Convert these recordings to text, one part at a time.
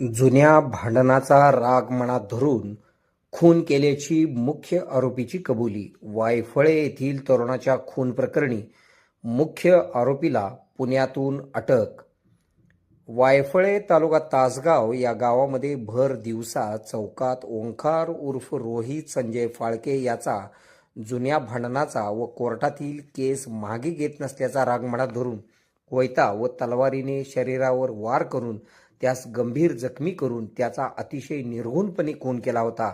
जुन्या भांडणाचा राग मनात धरून खून केल्याची मुख्य आरोपीची कबुली. वायफळे येथील तरुणाच्या खून प्रकरणी मुख्य आरोपीला पुण्यातून अटक. वायफळे तालुका तासगाव या गावामध्ये भर दिवसा चौकात ओंकार उर्फ रोहित संजय फाळके याचा जुन्या भांडणाचा व कोर्टातील केस मागे घेत नसल्याचा राग मनात धरून कोयता व तलवारीने शरीरावर वार करून त्यास गंभीर जखमी करून त्याचा अतिशय निर्घुणपणे खून केला होता.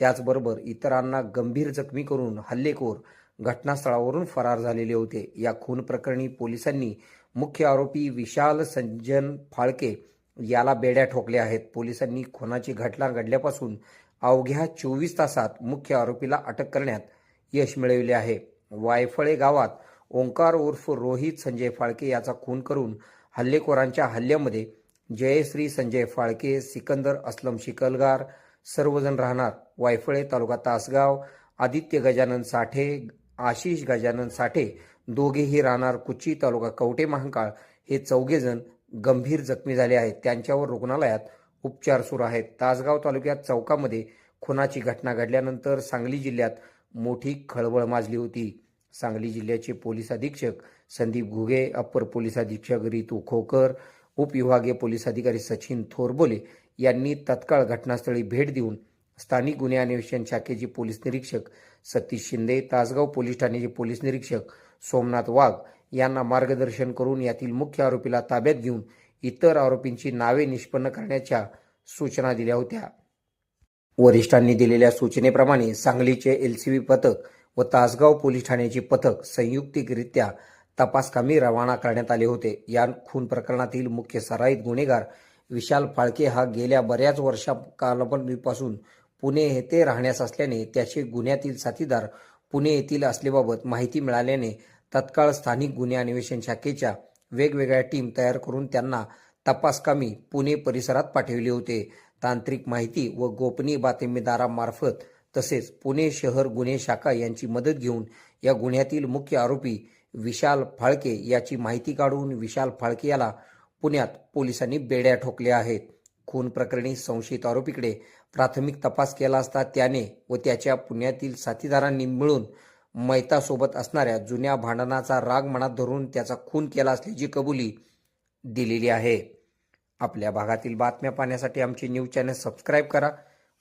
त्याचबरोबर इतरांना गंभीर जखमी करून हल्लेखोर घटनास्थळावरून फरार झालेले होते. या खून प्रकरणी पोलिसांनी मुख्य आरोपी विशाल संजन फाळके याला बेड्या ठोकल्या आहेत. पोलिसांनी खुनाची घटना घडल्यापासून अवघ्या चोवीस तासात मुख्य आरोपीला अटक करण्यात यश मिळविले आहे. वायफळे गावात ओंकार उर्फ रोहित संजय फाळके याचा खून करून हल्लेखोरांच्या हल्ल्यामध्ये जयश्री संजय फाळके सिकंदर अस्लम शिकलगार सर्वजण राहणार वायफळे तालुका तासगाव आदित्य गजानन साठे आशिष गजानन साठे दोघेही राहणार कुची तालुका कवटे महांकाळ हे चौघेजण गंभीर जखमी झाले आहेत. त्यांच्यावर रुग्णालयात उपचार सुरू आहेत. तासगाव तालुक्यात चौकामध्ये खुनाची घटना घडल्यानंतर सांगली जिल्ह्यात मोठी खळबळ माजली होती. सांगली जिल्ह्याचे पोलीस अधीक्षक संदीप घुगे अप्पर पोलीस अधीक्षक रितू खोकर उपविभागीय पोलीस अधिकारी सचिन थोरबोले यांनी तत्काळ घटनास्थळी भेट देऊन स्थानिक गुन्हे अन्वेषण शाखेचे पोलीस निरीक्षक सतीश शिंदे तासगाव पोलीस ठाण्याचे पोलीस निरीक्षक सोमनाथ वाघ यांना मार्गदर्शन करून यातील मुख्य आरोपीला ताब्यात घेऊन इतर आरोपींची नावे निष्पन्न करण्याच्या सूचना दिल्या होत्या. वरिष्ठांनी दिलेल्या सूचनेप्रमाणे सांगलीचे एलसीबी पथक व तासगाव पोलीस ठाण्याचे पथक संयुक्तिकरित्या तपासकामी रवाना करण्यात आले होते. या खून प्रकरणातील मुख्य सराईत गुन्हेगार विशाल फाळके हा गेल्या बऱ्याच वर्षा कालपासून पुणे येथे राहण्यास असल्याने त्याचे गुन्ह्यातील साथीदार पुणे येथील असल्याबाबत माहिती मिळाल्याने तत्काळ स्थानिक गुन्हे अन्वेषण शाखेच्या वेगवेगळ्या टीम तयार करून त्यांना तपासकामी पुणे परिसरात पाठविले होते. तांत्रिक माहिती व गोपनीय बातमीदारामार्फत तसेच पुणे शहर गुन्हे शाखा यांची मदत घेऊन या गुन्ह्यातील मुख्य आरोपी विशाल फाळके याची माहिती काढून विशाल फाळके याला पुण्यात पोलिसांनी बेड्या ठोकल्या आहेत. खून प्रकरणी संशयित आरोपीकडे प्राथमिक तपास केला असता त्याने व त्याच्या पुण्यातील साथीदारांनी मिळून मैतासोबत असणाऱ्या जुन्या भांडणाचा राग मनात धरून त्याचा खून केला असल्याची कबुली दिलेली आहे. आपल्या भागातील बातम्या पाहण्यासाठी आमचे न्यूज चॅनल सबस्क्राईब करा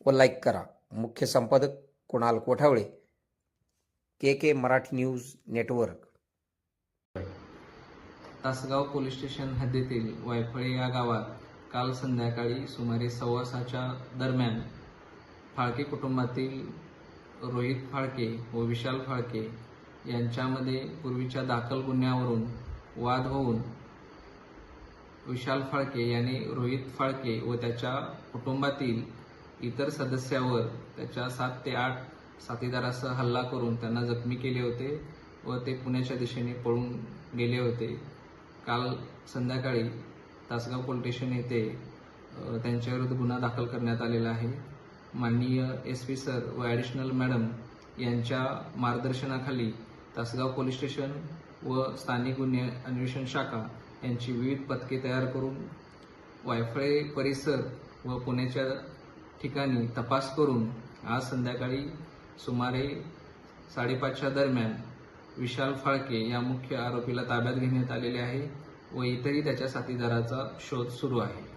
व लाईक करा. मुख्य संपादक Kunal Kothawale K K Marathi news network. Tasgaon police station हद्दीतील वायफळे या गावात काल संध्याकाळी सुमारे सव्वासाच्या दरम्यान फाळके कुटुंबातील रोहित फाळके व विशाल फाळके यांच्यामध्ये पूर्वीच्या दाखल गुन्ह्यावरून वाद होऊन विशाल फाळके यांनी रोहित फाळके व त्याच्या कुटुंबातील इतर सदस्यावर त्याच्या सात ते आठ साथीदारासह हल्ला करून त्यांना जखमी केले होते व ते पुण्याच्या दिशेने पळून गेले होते. काल संध्याकाळी तासगाव पोलीस स्टेशन येथे त्यांच्याविरुद्ध गुन्हा दाखल करण्यात आलेला आहे. माननीय एस पी सर व ॲडिशनल मॅडम यांच्या मार्गदर्शनाखाली तासगाव पोलीस स्टेशन व स्थानिक गुन्हे अन्वेषण शाखा यांची विविध पथके तयार करून वायफळे परिसर व पुण्याच्या ठिकाणी तपास करून आज संध्याकाळी सुमारे साडेपाचच्या दरम्यान विशाल फाळके या मुख्य आरोपीला ताब्यात घेण्यात आलेले आहे व इतरही त्याच्या साथीदाराचा शोध सुरू आहे.